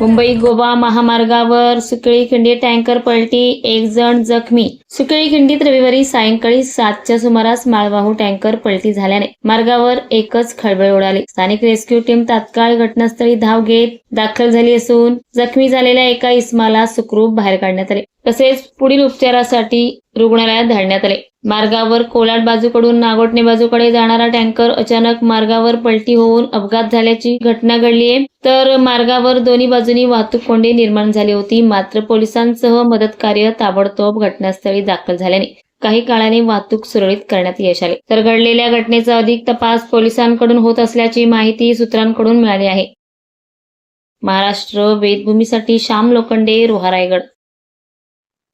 मुंबई गोवा महामार्गावर सुकळी खिंडी टँकर पलटी एक जण जखमी. सुकळी खिंडीत रविवारी सायंकाळी सातच्या सुमारास माळवाहू टँकर पलटी झाल्याने मार्गावर एकच खळबळ उडाली. स्थानिक रेस्क्यू टीम तात्काळ घटनास्थळी धाव घेत दाखल झाली असून जखमी झालेल्या एका इस्माला सुखरूप बाहेर काढण्यात आले. तसेच पुढील उपचारासाठी रुग्णालयात धाडण्यात आले. मार्गावर कोलाड बाजूकडून नागोटणे बाजूकडे जाणारा टँकर अचानक मार्गावर पलटी होऊन अपघात झाल्याची घटना घडली आहे. तर मार्गावर दोन्ही बाजूनी वाहतूक कोंडी निर्माण झाली होती. मात्र पोलिसांसह मदत कार्य ताबडतोब घटनास्थळी दाखल झाल्याने काही काळाने वाहतूक सुरळीत करण्यात यश आले. तर घडलेल्या घटनेचा अधिक तपास पोलिसांकडून होत असल्याची माहिती सूत्रांकडून मिळाली आहे. महाराष्ट्र वेदभूमीसाठी श्याम लोखंडे रोहा रायगड.